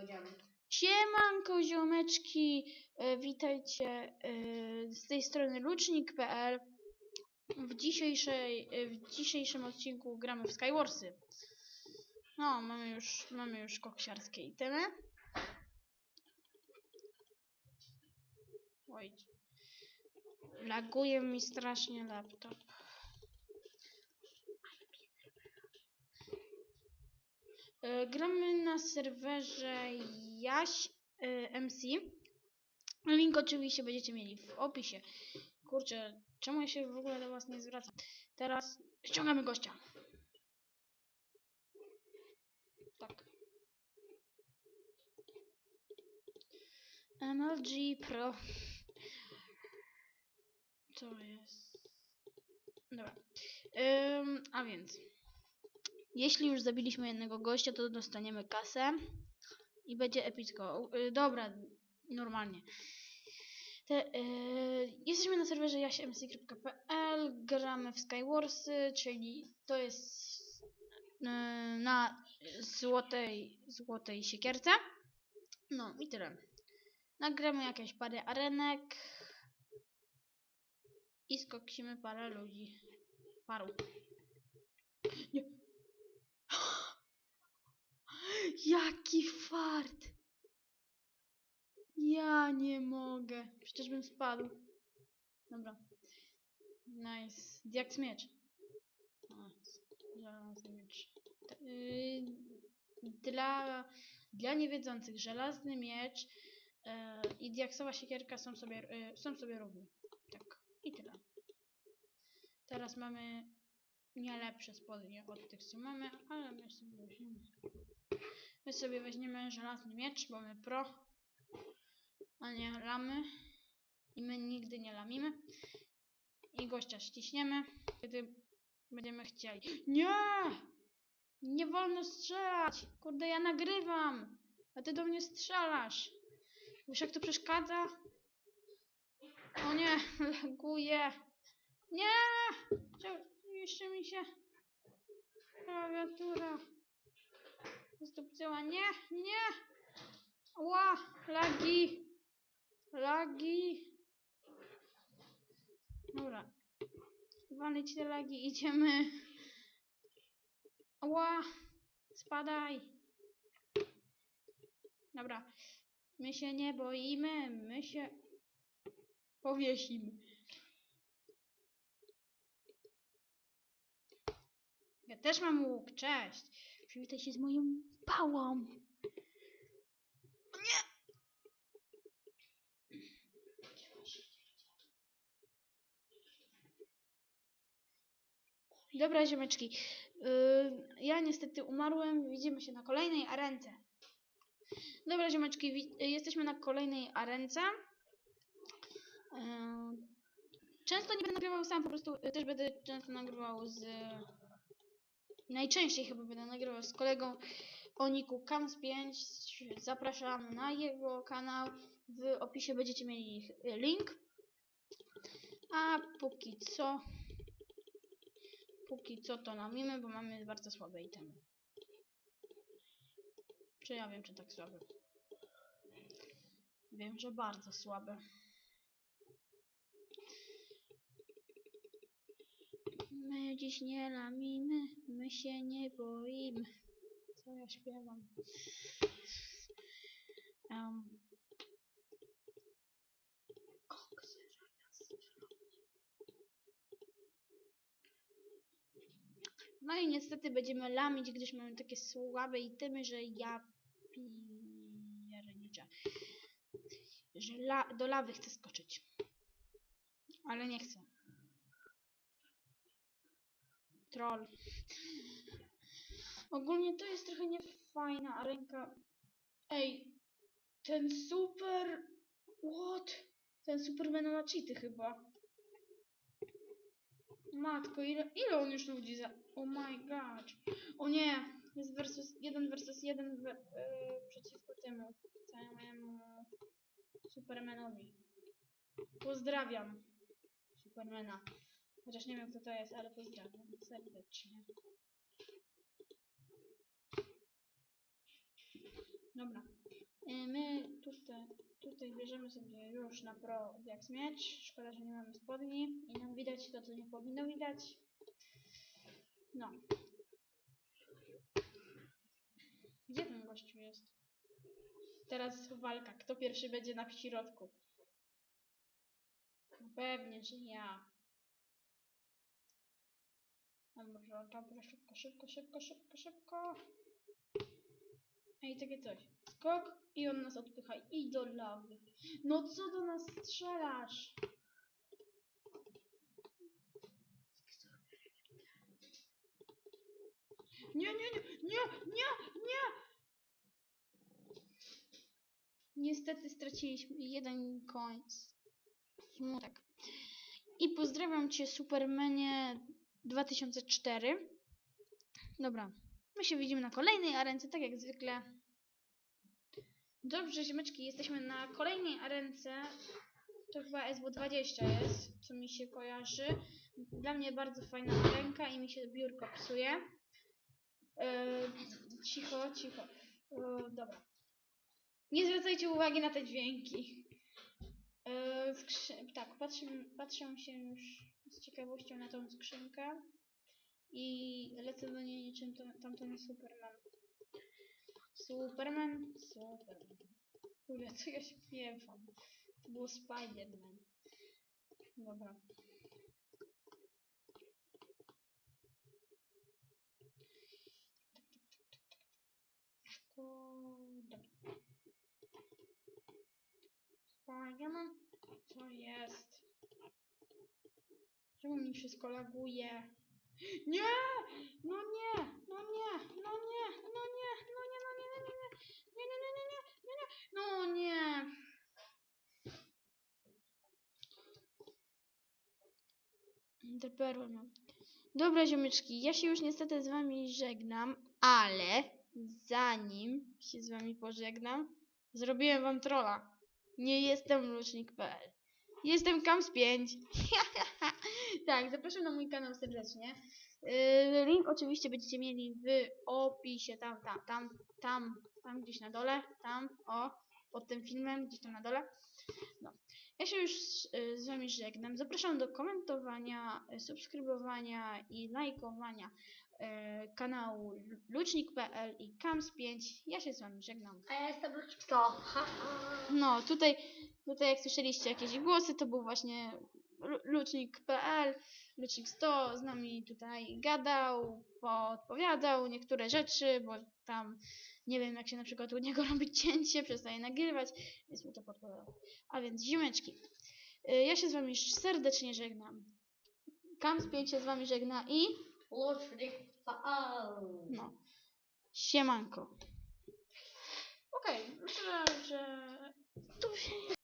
Powiedziałem. Siemanko ziomeczki, e, witajcie e, z tej strony lucznik.pl w, dzisiejszej, e, w dzisiejszym odcinku gramy w Skywarsy. No, mamy już, mamy już koksiarskie itemy. Oj, laguje mi strasznie laptop. Gramy na serwerze Jaś e, MC. Link oczywiście będziecie mieli w opisie. Kurczę, czemu ja się w ogóle do was nie zwracam? Teraz ściągamy gościa. Tak. MLG Pro. Co jest? Dobra. A więc. Jeśli już zabiliśmy jednego gościa, to dostaniemy kasę i będzie epicko. Y, dobra, normalnie. Te, y, jesteśmy na serwerze jaśmc.pl, gramy w Skywarsy, czyli to jest y, na złotej, złotej siekierce. No i tyle. Nagramy jakieś parę arenek i skoksimy parę ludzi. Paru. Nie. Jaki fart! Ja nie mogę. Przecież bym spadł. Dobra. Nice. Jak miecz. O, żelazny miecz. Dla, dla niewiedzących, żelazny miecz i diaksowa siekierka są sobie, yy, są sobie równe. Tak. I tyle. Teraz mamy nie lepsze spodnie od tych, co mamy, ale my sobie weźmiemy. My sobie weźmiemy żelazny miecz, bo my pro, a nie lamy. I my nigdy nie lamimy. I gościa ściśniemy, kiedy będziemy chcieli. Nie! Nie wolno strzelać! Kurde, ja nagrywam! A ty do mnie strzelasz! Wiesz jak to przeszkadza? O nie, laguje! Nie! Jeszcze mi się klawiatura zdupcyła. Nie, nie! Ła, lagi! Lagi! Dobra. Walić te lagi, idziemy. Ła! Spadaj! Dobra. My się nie boimy, my się powiesimy. Ja też mam łuk, cześć. Przywitaj się z moją pałą. Nie! Dobra, ziomeczki. Yy, ja niestety umarłem. Widzimy się na kolejnej arence. Dobra, ziomeczki, y, jesteśmy na kolejnej arence. Yy, często nie będę nagrywał sam, po prostu y, też będę często nagrywał z najczęściej chyba będę nagrywał z kolegą o niku Kams5. Zapraszam na jego kanał. W opisie będziecie mieli y, link. A póki co, póki co to namimy, bo mamy bardzo słabe itemy. Czy ja wiem, czy tak słabe? Wiem, że bardzo słabe. My dziś nie lamimy, my się nie boimy. Co ja śpiewam? Um. No i niestety będziemy lamić, gdyż mamy takie słabe itemy, że ja pierniczę. Że la do lawy chcę skoczyć. Ale nie chcę. Troll. Ogólnie to jest trochę niefajna arenka. Ej, ten super... What? Ten Superman ma cheaty chyba. Matko, ile, ile on już ludzi za... Oh my god. O nie, jest versus, jeden versus jeden e, przeciwko temu całemu Supermanowi. Pozdrawiam Supermana. Chociaż nie wiem kto to jest, ale pozdrawiam serdecznie. Dobra. Y, My tutaj, tutaj bierzemy sobie już na pro jak miecz. Szkoda, że nie mamy spodni i nam widać to, co nie powinno widać. No. Gdzie ten gościu jest? Teraz walka. Kto pierwszy będzie na środku? No Pewnie, że ja. Dobra, dobra, szybko, szybko, szybko, szybko, szybko. Ej, takie coś. Skok i on nas odpycha i do lawy. No co do nas strzelasz? Nie, nie, nie, nie, nie, nie! Niestety straciliśmy jeden koń. Smutek. I pozdrawiam cię Supermanie 2004. Dobra. My się widzimy na kolejnej arence, tak jak zwykle. Dobrze, ziemeczki, jesteśmy na kolejnej arence. To chyba SW20 jest, co mi się kojarzy. Dla mnie bardzo fajna arenka i mi się biurko psuje. Eee, cicho, cicho. Dobra. Nie zwracajcie uwagi na te dźwięki. Skrzy- tak, patrzę, patrzę się już z ciekawością na tą skrzynkę i lecę do niej niczym tamten Superman. Superman, Superman. Kurde, co ja się piewam. To był Spiderman. Dobra. Szkoda. Spiderman? Co jest? Czemu mi wszystko laguje? Nie! No nie! No nie! No nie! No nie! No nie! No nie! No nie! No nie! No nie! No nie! Nie! Nie! Nie! No nie! Dopiero Dobra ziomeczki, ja się już niestety z wami żegnam, ale zanim się z wami pożegnam, zrobiłem wam trola. Nie jestem lucznik.pl Jestem Kams5. tak, zapraszam na mój kanał serdecznie. Yy, link oczywiście będziecie mieli w opisie, tam, tam, tam, tam, tam gdzieś na dole, tam, o, pod tym filmem, gdzieś tam na dole. No. Ja się już y, z Wami żegnam. Zapraszam do komentowania, subskrybowania i lajkowania y, kanału lucznik.pl i Kams5. Ja się z Wami żegnam. A ja jestem ha. No, tutaj, tutaj jak słyszeliście jakieś głosy, to był właśnie lu- lucznik.pl, lucznik 100 z nami tutaj gadał, podpowiadał niektóre rzeczy, bo tam nie wiem jak się na przykład u niego robić cięcie, przestaje nagrywać, więc mi to podpowiadał. A więc ziomeczki, y, ja się z wami serdecznie żegnam. Kams 5 się z wami żegna i Lucznik. Faal. no, siemanko. Okej, myślę, że tu się